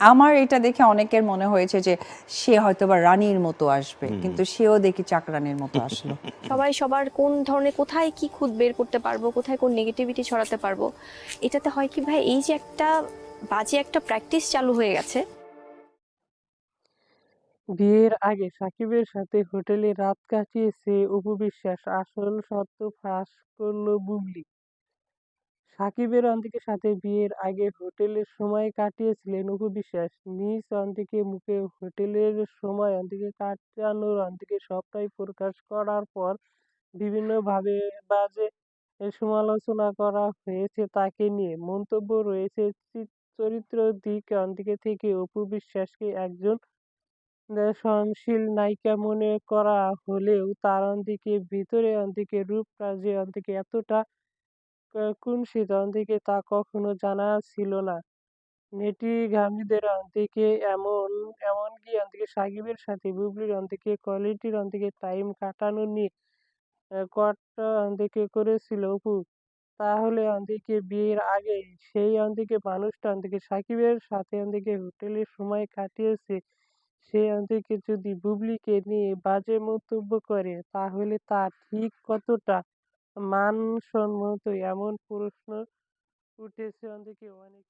আমার এটা দেখে অনেকের মনে হয়েছে যে সে হয়তো বা রানীর মতো আসবে কিন্তু সেও দেখি চাকরানির মতো আসলো। সবাই সবার কোন ধরনের কোথায় কি খুদ বের করতে পারব কোথায় কোন নেগেটিভিটি ছড়াতে পারব এটাতে হয় কি ভাই এই যে একটা বাজে একটা প্র্যাকটিস চালু হয়ে গেছে। বিয়ের আগে সাকিবের সাথে হোটেলে রাত কাটিয়েছে অপু বিশ্বাস আসল সত্য ফাঁস করল বুবলি। সাকিবের অন্তিকের সাথে বিয়ের আগে হোটেলে সময় কাটিয়েছিলেন অপু বিশ্বাস। নিজ অন্তিকে মুখে হোটেলের সময় অন্তিকে কাটানোর অন্তিকে সবটাই প্রকাশ করার পর বিভিন্নভাবে বাজে সমালোচনা করা হয়েছে তাকে নিয়ে। মন্তব্য রয়েছে চরিত্র দিক অন্তিকে থেকে অপু বিশ্বাসকে একজন সহনশীল নায়িকা মনে করা হলেও তার অন্তিকে ভিতরে অন্তিকে রূপটা যে অন্তিকে এতটা কুৎসিত অন্তিকে তা কখনো জানা ছিল না। নেটিগামীদের অন্তিকে এমন এমনকি অন্তিকে সাকিবের সাথে, বুবলির অন্তিকে, কোয়ালিটির অন্তিকে, টাইম কাটানো নিয়ে কট্টা অন্তিকে করেছিল অপু। তাহলে অন্তিকে বিয়ের আগে সেই অন্তিকে, মানুষটা অন্তিকে, সাকিবের সাথে অন্তিকে হোটেলে সময় কাটিয়েছে। সে অন্তিকে যদি বুবলিকে নিয়ে বাজে মন্তব্য করে, তাহলে তা ঠিক কতটা? মানসম্মত এমন প্রশ্ন উঠেছে অনেকে অনেকে